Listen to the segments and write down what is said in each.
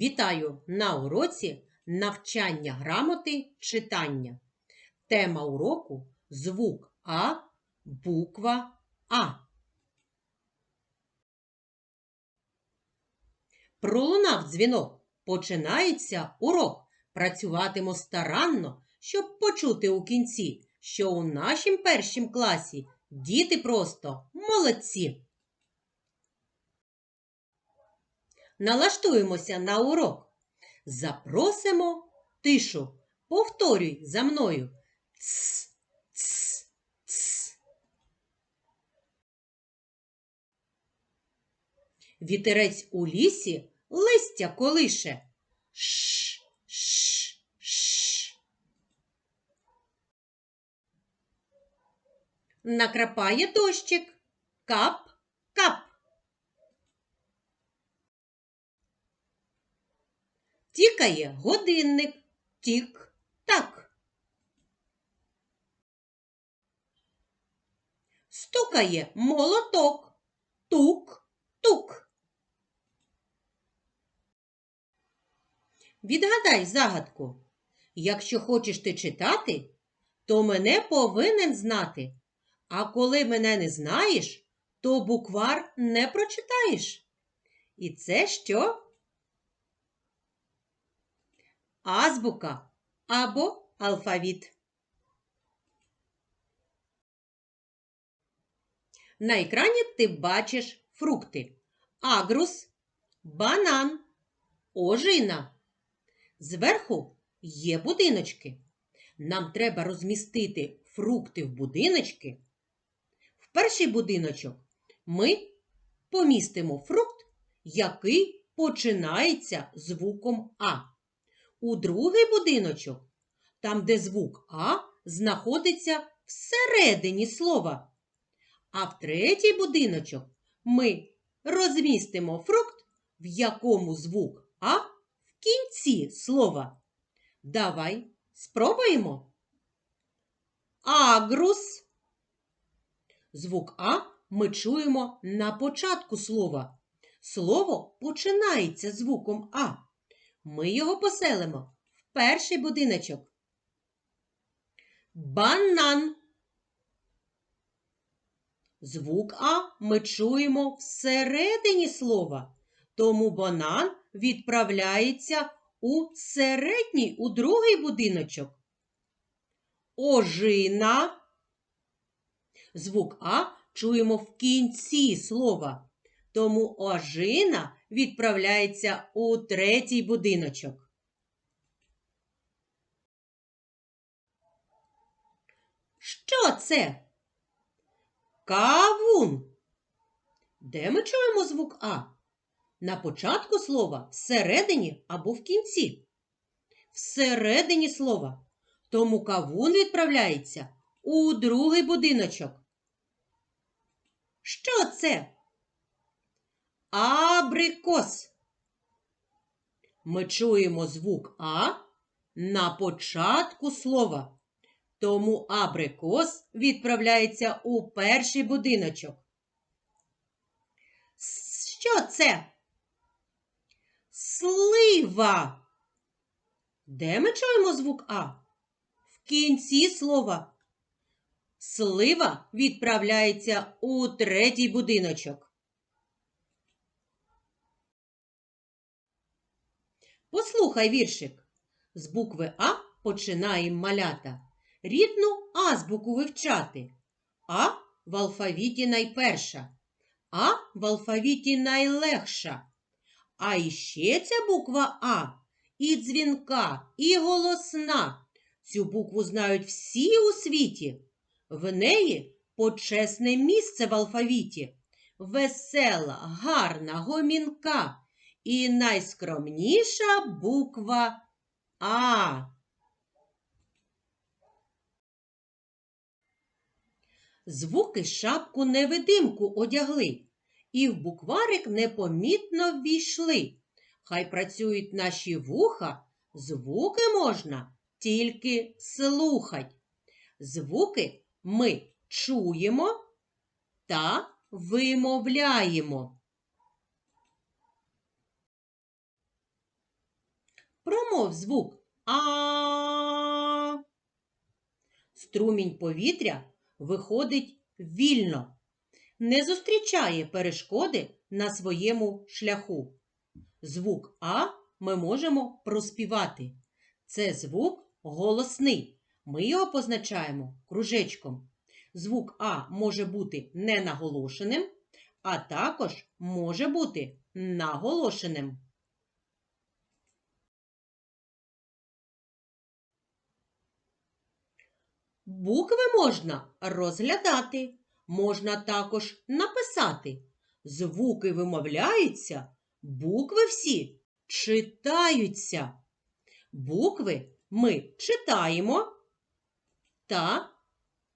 Вітаю на уроці навчання грамоти читання. Тема уроку звук А, буква А. Пролунав дзвінок. Починається урок. Працюватиму старанно, щоб почути у кінці, що у нашім першім класі діти просто молодці. Налаштуємося на урок. Запросимо тишу. Повторюй за мною. Ц, ц, ц. Вітерець у лісі листя колише. Ш, ш, ш. Накрапає дощик. Кап, кап. Тікає годинник. Тік-так. Стукає молоток. Тук-тук. Відгадай загадку. Якщо хочеш ти читати, то мене повинен знати. А коли мене не знаєш, то буквар не прочитаєш. І це що? Азбука або алфавіт. На екрані ти бачиш фрукти: агрус, банан, ожина. Зверху є будиночки. Нам треба розмістити фрукти в будиночки. В перший будиночок ми помістимо фрукт, який починається звуком А у другий будиночок, там, де звук А знаходиться всередині слова. А в третій будиночок ми розмістимо фрукт, в якому звук А в кінці слова. Давай спробуємо. Агрус. Звук А ми чуємо на початку слова. Слово починається звуком А. Ми його поселимо в перший будиночок. Банан. Звук А ми чуємо всередині слова, тому банан відправляється у середній, у другий будиночок. Ожина. Звук А чуємо в кінці слова, тому ожина відправляється у третій будиночок. Що це? Кавун. Де ми чуємо звук А? На початку слова всередині або в кінці. Всередині слова. Тому кавун відправляється у другий будиночок. Що це? Абрикос. Ми чуємо звук А на початку слова. Тому абрикос відправляється у перший будиночок. Що це? Слива. Де ми чуємо звук А? В кінці слова. Слива відправляється у третій будиночок. Послухай віршик. З букви А починаємо малята. Рідну азбуку вивчати. А в алфавіті найперша, А в алфавіті найлегша. А іще ця буква А і дзвінка, і голосна. Цю букву знають всі у світі. В неї почесне місце в алфавіті. Весела, гарна, гомінка. І найскромніша буква А. Звуки шапку невидимку одягли, і в букварик непомітно ввійшли. Хай працюють наші вуха, звуки можна тільки слухать. Звуки ми чуємо та вимовляємо. Промов звук А. Струмінь повітря виходить вільно, не зустрічає перешкоди на своєму шляху. Звук А ми можемо проспівати. Це звук голосний. Ми його позначаємо кружечком. Звук А може бути ненаголошеним, а також може бути наголошеним. Букви можна розглядати, можна також написати. Звуки вимовляються, букви всі читаються. Букви ми читаємо та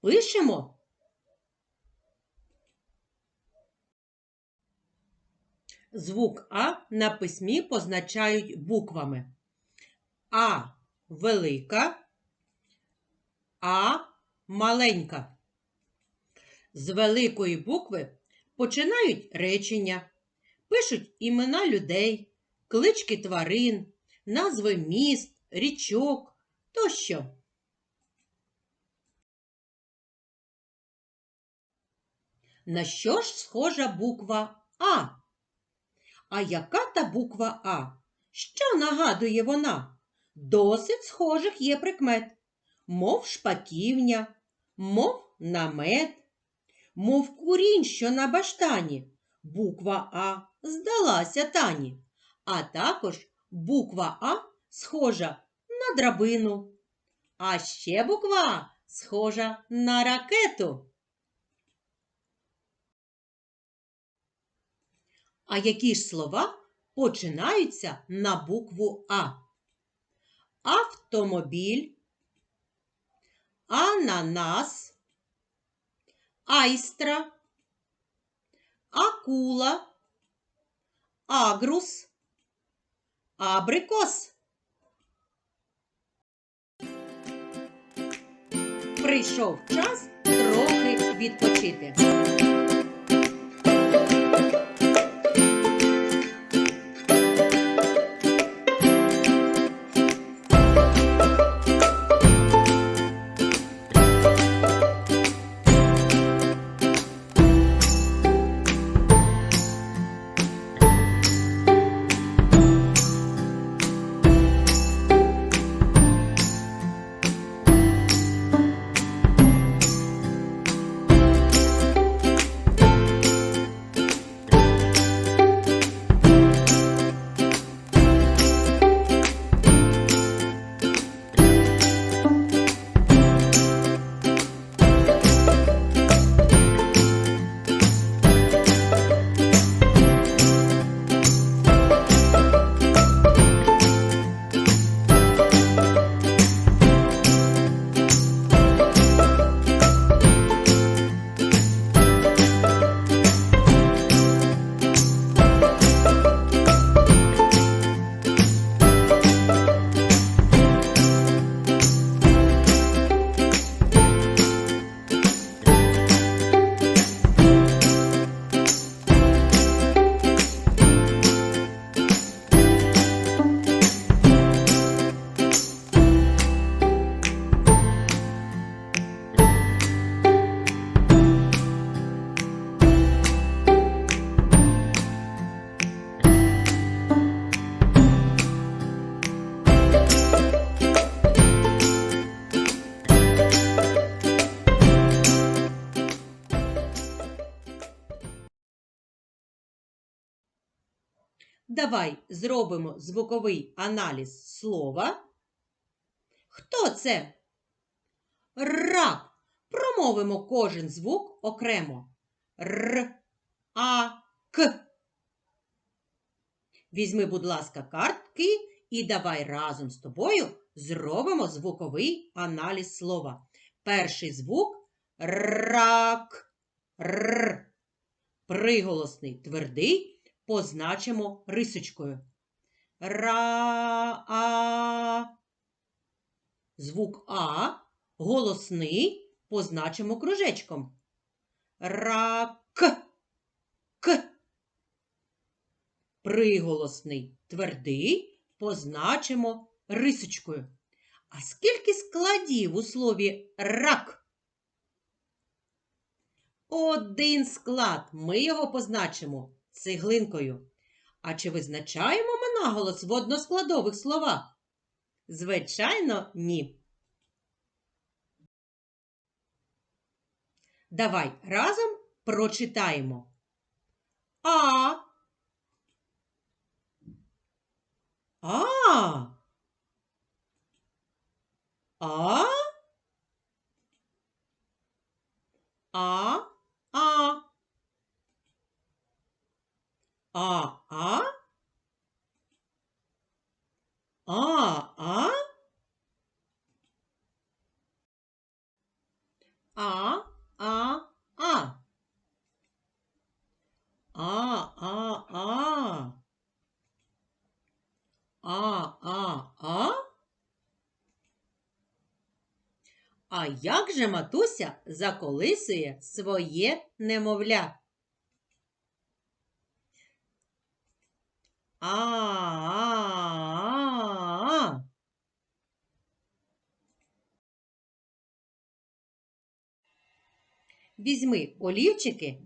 пишемо. Звук А на письмі позначають буквами А велика, А маленька. З великої букви починають речення, пишуть імена людей, клички тварин, назви міст, річок тощо. На що ж схожа буква А? А яка та буква А? Що нагадує вона? Досить схожих є прикмет, мов шпаківня, мов намет, мов курінь, що на баштані. Буква А здалася тані, а також буква А схожа на драбину, а ще буква А схожа на ракету. А які ж слова починаються на букву А? Автомобіль, ананас, айстра, акула, агрус, абрикос. Прийшов час трохи відпочити. Давай зробимо звуковий аналіз слова. Хто це? Рак. Промовимо кожен звук окремо. Р, А, К. Візьми, будь ласка, картки і давай разом з тобою зробимо звуковий аналіз слова. Перший звук рак. Р. Приголосний твердий позначимо рисочкою. Ра, а. Звук А голосний позначимо кружечком. Рак. К. Приголосний твердий позначимо рисочкою. А скільки складів у слові рак? Один склад. Ми його позначимо цеглинкою. А чи визначаємо ми наголос в односкладових словах? Звичайно, ні. Давай разом прочитаємо. А. А. А. А. А-а? А-а? А-а-а. А-а-а. А-а-а. А як же матуся заколисує своє немовля? А, а, а. Візьми олівчики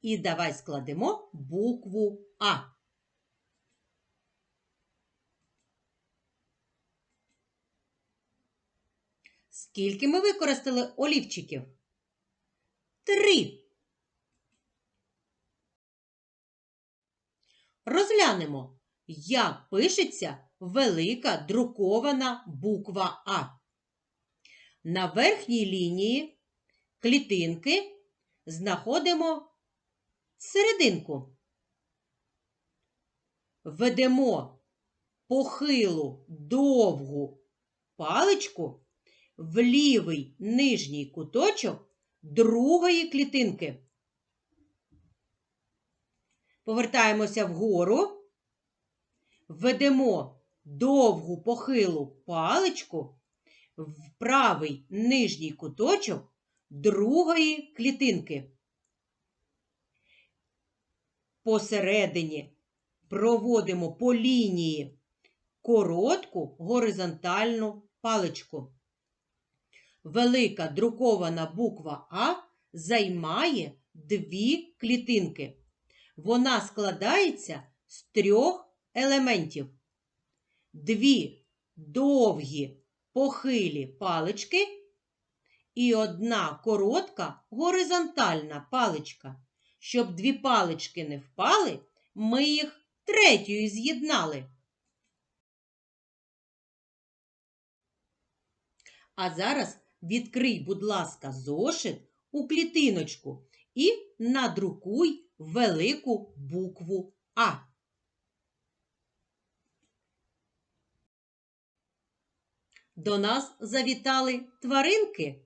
і давай складемо букву А. Скільки ми використали олівчиків? Три. Розглянемо, як пишеться велика друкована буква А. На верхній лінії клітинки знаходимо серединку. Ведемо похилу довгу паличку в лівий нижній куточок другої клітинки. Повертаємося вгору, ведемо довгу похилу паличку в правий нижній куточок другої клітинки. Посередині проводимо по лінії коротку горизонтальну паличку. Велика друкована буква А займає дві клітинки. Вона складається з трьох елементів. Дві довгі похилі палички і одна коротка горизонтальна паличка. Щоб дві палички не впали, ми їх третьою з'єднали. А зараз відкрий, будь ласка, зошит у клітиночку і надрукуй велику букву А. До нас завітали тваринки.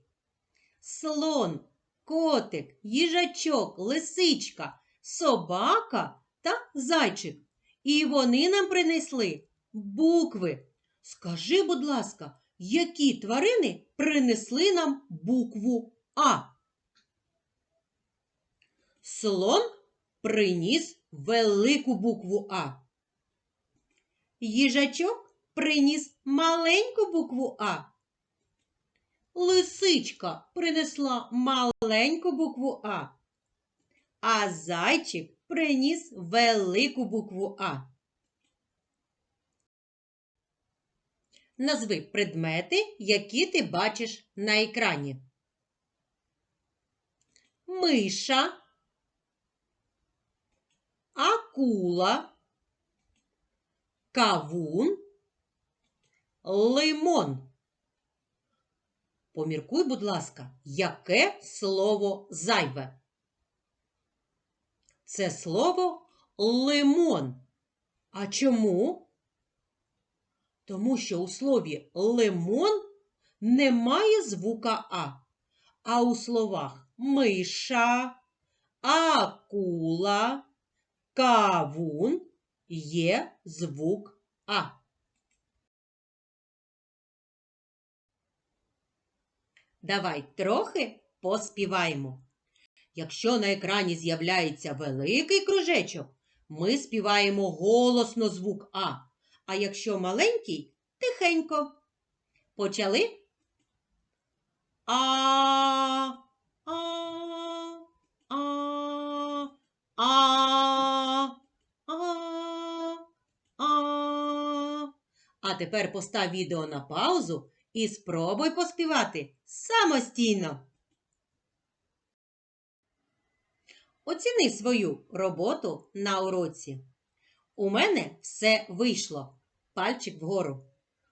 Слон, котик, їжачок, лисичка, собака та зайчик. І вони нам принесли букви. Скажи, будь ласка, які тварини принесли нам букву А? Слон приніс велику букву А. Їжачок приніс маленьку букву А. Лисичка принесла маленьку букву А. А зайчик приніс велику букву А. Назви предмети, які ти бачиш на екрані. Миша, акула, кавун, лимон. Поміркуй, будь ласка, яке слово зайве? Це слово лимон. А чому? Тому що у слові лимон немає звука А, а у словах миша, акула, кавун є звук А. Давай трохи поспіваємо. Якщо на екрані з'являється великий кружечок, ми співаємо голосно звук А. А якщо маленький, тихенько. Почали? А, а, а, а, тепер постав відео на паузу і спробуй поспівати самостійно. Оціни свою роботу на уроці. У мене все вийшло. Пальчик вгору.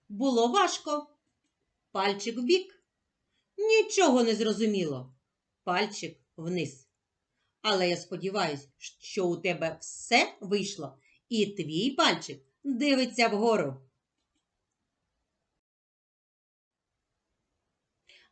Було важко. Пальчик вбік. Нічого не зрозуміло. Пальчик вниз. Але я сподіваюся, що у тебе все вийшло, і твій пальчик дивиться вгору.